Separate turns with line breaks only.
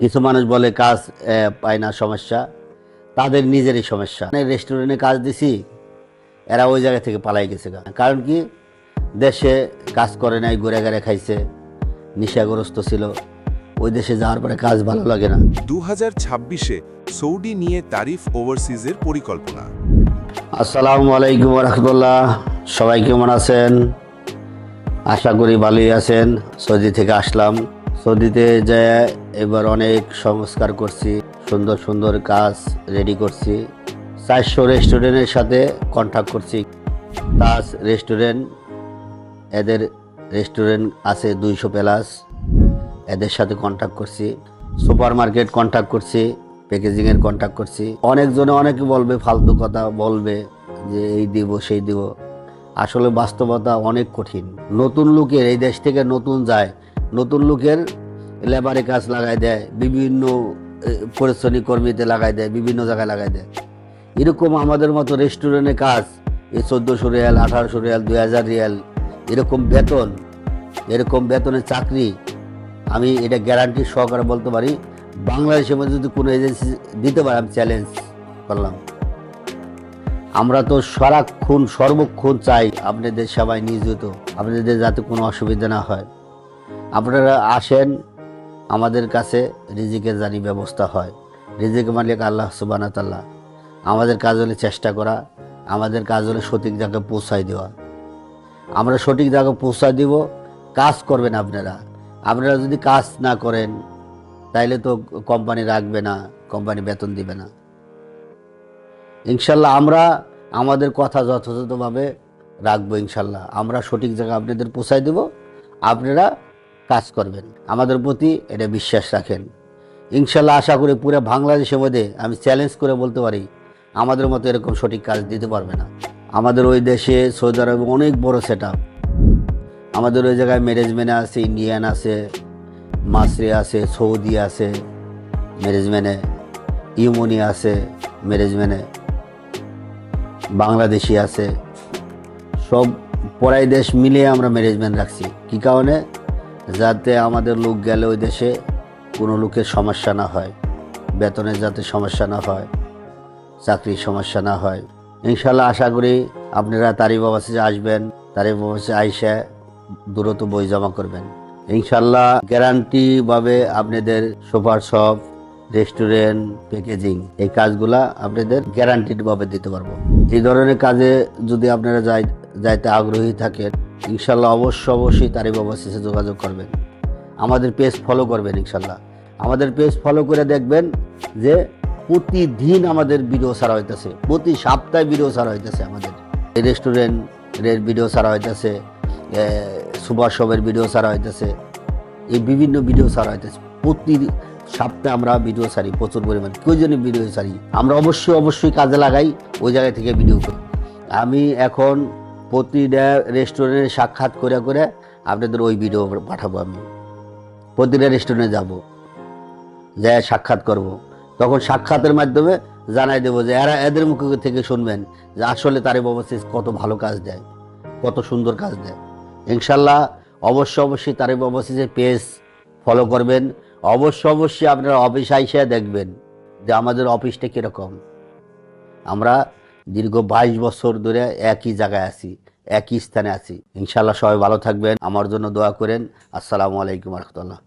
কিছু মানুষ বলে কাজ পায় না সমস্যা। তাদের নিজেরই সমস্যা। রেস্টুরেন্টে কাজ দিছি এরা ওই জায়গা থেকে পালাই গেছে কারণ কি? দেশে কাজ করে নাই ঘুরে ঘুরে খাইছে নিশাগ্রস্ত ছিল। ওই দেশে যাওয়ার পরে কাজ ভালো লাগে না।
দু হাজার ছাব্বিশে সৌদি নিয়ে তারিফ ওভারসিজের পরিকল্পনা।
আসসালামু আলাইকুম রহমতুল্লাহ সবাই কেমন আছেন? আশা করি ভালোই আছেন। সৌদি থেকে আসলাম। সৌদিতে যে এবার অনেক সংস্কার করছি, সুন্দর সুন্দর কাজ রেডি করছি। চারশো রেস্টুরেন্টের সাথে কন্ট্যাক্ট করছি। তাজ রেস্টুরেন্ট এদের রেস্টুরেন্ট আছে দুইশো প্লাস এদের সাথে কন্ট্যাক্ট করছি। সুপার মার্কেট কন্ট্যাক্ট করছি প্যাকেজিংয়ের কন্ট্যাক্ট করছি। অনেকজনে অনেকে বলবে, ফালতু কথা বলবে, যে এই দিব, সেই দিব। আসলে বাস্তবতা অনেক কঠিন। নতুন লোকের, এই দেশ থেকে নতুন যায় নতুন লোকের লেবারে কাজ লাগাই দেয় বিভিন্ন এ, পরিশ্রমিক কর্মীতে লাগাই দেয় বিভিন্ন জায়গায় লাগাই দেয়। এরকম আমাদের মতো রেস্টুরেন্টে কাজ এই চোদ্দোশো রিয়াল আঠারোশো রিয়াল দুই হাজার রিয়াল এরকম বেতন এরকম বেতনের চাকরি আমি এটা গ্যারান্টি সহকারে বলতে পারি বাংলাদেশের মধ্যে যদি কোনো এজেন্সি দিতে পারে আমি চ্যালেঞ্জ করলাম। আমরা তো সারাক্ষণ সর্বক্ষণ চাই আপনাদের সবাই নিয়োজিত আপনাদের যাতে কোনো অসুবিধা না হয়। আপনারা আসেন, আমাদের কাছে রিজিকের জানি ব্যবস্থা হয়। রিজিক মালিক আল্লাহ সুবান তাল্লাহ আমাদের কাজ হলে চেষ্টা করা, আমাদের কাজ হলে সঠিক জায়গায় পৌঁছায় দেওয়া। আমরা সঠিক জায়গায় পৌঁছায় দিব, কাজ করবেন আপনারা। আপনারা যদি কাজ না করেন, তাইলে তো কোম্পানি রাখবে না, কোম্পানি বেতন দিবে না। ইনশাল্লাহ আমরা আমাদের কথা যথাযথভাবে রাখব ইনশাল্লাহ আমরা সঠিক জায়গায় আপনাদের পৌঁছায় দেব, আপনারা কাজ করবেন। আমাদের প্রতি এটা বিশ্বাস রাখেন। ইনশাল্লাহ আশা করি পুরো বাংলাদেশের মধ্যে আমি চ্যালেঞ্জ করে বলতে পারি, আমাদের মতো এরকম সঠিক কাজ দিতে পারবে না। আমাদের ওই দেশে সৌদি আরবে অনেক বড় সেট আমাদের ওই জায়গায় ম্যানেজমেন্টে আছে ইন্ডিয়ান আছে মাসরি আছে সৌদি আছে ম্যানেজমেন্টে ইউমনি আছে ম্যানেজমেন্টে বাংলাদেশি আছে। সব পড়াই দেশ মিলিয়ে আমরা ম্যানেজমেন্ট রাখছি। কী কারণে? যাতে আমাদের লোক গেলে ওই দেশে কোনো লোকের সমস্যা না হয়, বেতনের যাতে সমস্যা না হয়, চাকরির সমস্যা না হয়। ইনশাল্লাহ আশা করি আপনারা তারিফ অবস্থে আসবেন, তারিফ অবস্থে আইসা দূরত্ব বই জমা করবেন। ইনশাল্লাহ গ্যারান্টি ভাবে আপনাদের সুপার শপ রেস্টুরেন্ট, প্যাকেজিং, এই কাজগুলা আপনাদের গ্যারান্টিড ভাবে দিতে পারব। এই ধরনের কাজে যদি আপনারা যাই, যাইতে আগ্রহী থাকেন ইনশাল্লাহ অবশ্য অবশ্যই তারিফ অবশেষে যোগাযোগ করবেন। আমাদের পেজ ফলো করবেন ইনশাল্লাহ। আমাদের পেজ ফলো করে দেখবেন যে প্রতিদিন আমাদের ভিডিও ছাড়া হইতেছে। প্রতি সপ্তাহে ভিডিও ছাড়া হইতেছে আমাদের। রেস্টুরেন্টের ভিডিও ছাড়া হইতেছে সুপার শপের ভিডিও ছাড়া হইতেছে, এই বিভিন্ন ভিডিও ছাড়া হইতেছে। প্রতি সপ্তাহে আমরা ভিডিও ছাড়ি প্রচুর পরিমাণে। কেউ জন্য ভিডিও ছাড়ি। আমরা অবশ্যই অবশ্যই কাজে লাগাই, ওই জায়গা থেকে ভিডিও করি। আমি এখন প্রতিটা রেস্টুরেন্টে সাক্ষাৎ করে করে আপনাদের ওই ভিডিও পাঠাবো আমি। প্রতিটা রেস্টুরেন্টে যাব যাই সাক্ষাৎ করব। তখন সাক্ষাতের মাধ্যমে জানাই দেবো যে এরা এদের মুখ থেকে শুনবেন যে আসলে তারে অবশ্যই কত ভালো কাজ দেয়, কত সুন্দর কাজ দেয়। ইনশাল্লাহ অবশ্য অবশ্যই তারে অবশ্যই পেজ ফলো করবেন। অবশ্য অবশ্যই আপনারা অফিস আইসা দেখবেন যে আমাদের অফিসটা কীরকম। আমরা দীর্ঘ বাইশ বছর ধরে একই জায়গায় আছি, একই স্থানে আছি। ইনশাল্লাহ সবাই ভালো থাকবেন। আমার জন্য দোয়া করেন। আসসালামু আলাইকুম রহমতুল্লাহ।